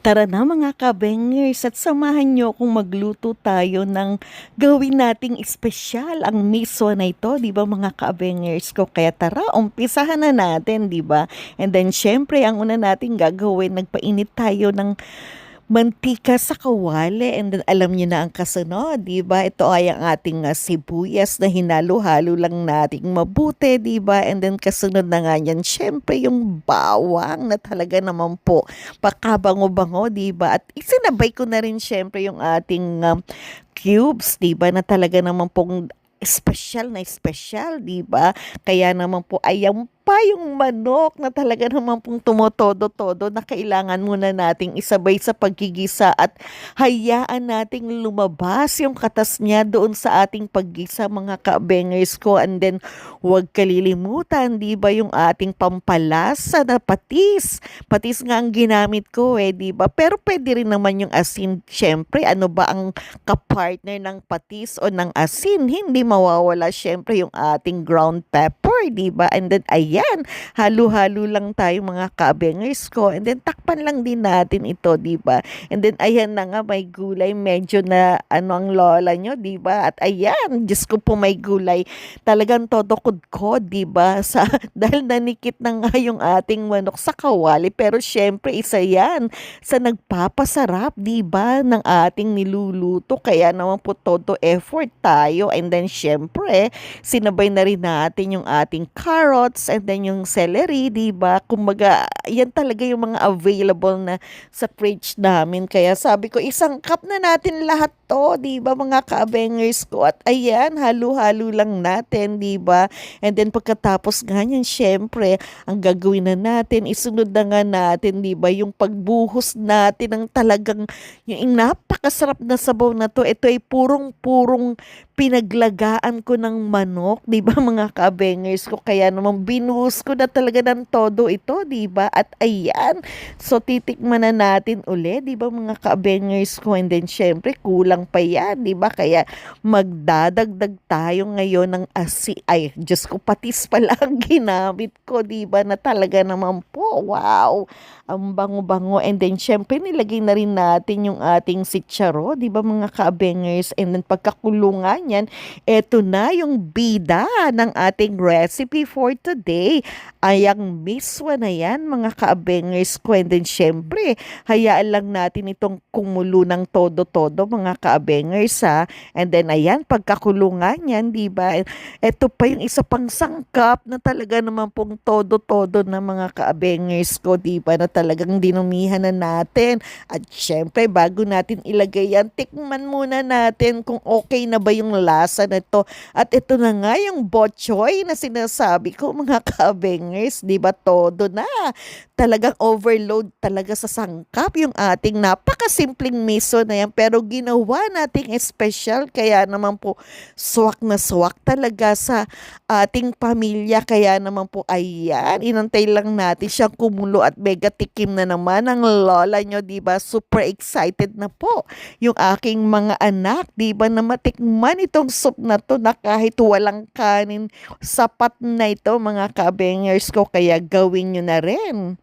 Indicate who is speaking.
Speaker 1: Tara na mga kabengers at samahan nyo kung magluto tayo ng gawin nating espesyal ang miso na ito, di ba mga kabengers ko? Kaya tara, umpisahan na natin, di ba? And then syempre, ang una nating gagawin, nagpainit tayo ng mantika sa kawali and then alam niyo na ang kasunod, 'di ba? Ito ay ang ating uh, sibuyas na hinalo-halo lang nating mabuti, 'di ba? And then kasunod na nga niyan, syempre yung bawang na talaga naman po pakabango-bango, 'di ba? At isinabay ko na rin syempre yung ating um, cubes, 'di ba? Na talaga naman pong special na special, 'di ba? Kaya naman po ayam pa yung manok na talaga naman pong tumotodo-todo na kailangan muna nating isabay sa paggigisa at hayaan nating lumabas yung katas niya doon sa ating paggisa mga kabengers ko. And then huwag kalilimutan di ba yung ating pampalasa na patis? Patis nga ang ginamit ko eh di ba? Pero pwede rin naman yung asin. Syempre ano ba ang kapartner ng patis o ng asin? Hindi mawawala syempre yung ating ground pepper di ba? And then ayan yan, halo-halo lang tayo mga kabengers ko. And then takpan lang din natin ito, 'di ba? And then ayan na nga may gulay, medyo na ano ang lola nyo, 'di ba? At ayan, Diyos ko po may gulay. Talagang todo kudkod, 'di ba? Sa dahil nanikit na nga yung ating manok sa kawali, pero syempre isa yan sa nagpapasarap, 'di ba, ng ating niluluto. Kaya naman po todo effort tayo. And then syempre, sinabay na rin natin yung ating carrots and then yung celery, 'di ba? Kumbaga, yan talaga yung mga available na sa fridge namin. Kaya sabi ko, isang cup na natin lahat to, 'di ba mga ka-bangers ko? At ayan, halo-halo lang natin, 'di ba? And then pagkatapos ganyan, syempre, ang gagawin na natin, isunod na nga natin, 'di ba, yung pagbuhos natin ng talagang yung napakasarap na sabaw na to. Ito ay purong-purong pinaglagaan ko ng manok, 'di ba mga ka-bangers ko? Kaya naman binuhos ko na talaga ng todo ito, 'di ba? At ayan, so titikman na natin uli, 'di ba mga ka-bangers ko? And then syempre kulang pa 'yan, 'di ba? Kaya magdadagdag tayo ngayon ng asi ay Diyos ko patis pala ang ginamit ko, 'di ba? Na talaga naman po. Wow. Ang bango-bango. And then syempre nilagay na rin natin yung ating sitsaro, 'di ba mga ka-bangers? And then pagkakulungan yan, eto na yung bida ng ating recipe for today. Ay ang miswa na yan, mga kaabengers ko. And then, syempre, hayaan lang natin itong kumulo ng todo-todo, mga kaabengers, ha. And then, ayan, pagkakulungan yan, di ba? Ito pa yung isa pang sangkap na talaga naman pong todo-todo na mga kaabengers ko, di ba? Na talagang dinumihan na natin. At syempre, bago natin ilagay yan, tikman muna natin kung okay na ba yung lasa nito. At ito na nga yung botchoy na sinasabi ko mga kabengers, di ba todo na. Talagang overload talaga sa sangkap yung ating napakasimpleng miso na yan. Pero ginawa nating special kaya naman po swak na swak talaga sa ating pamilya. Kaya naman po ayan, inantay lang natin siyang kumulo at mega tikim na naman ang lola nyo, di ba? Super excited na po yung aking mga anak, di ba, na matikman itong soup na to na kahit walang kanin, sapat na ito mga kabengers ko, kaya gawin nyo na rin.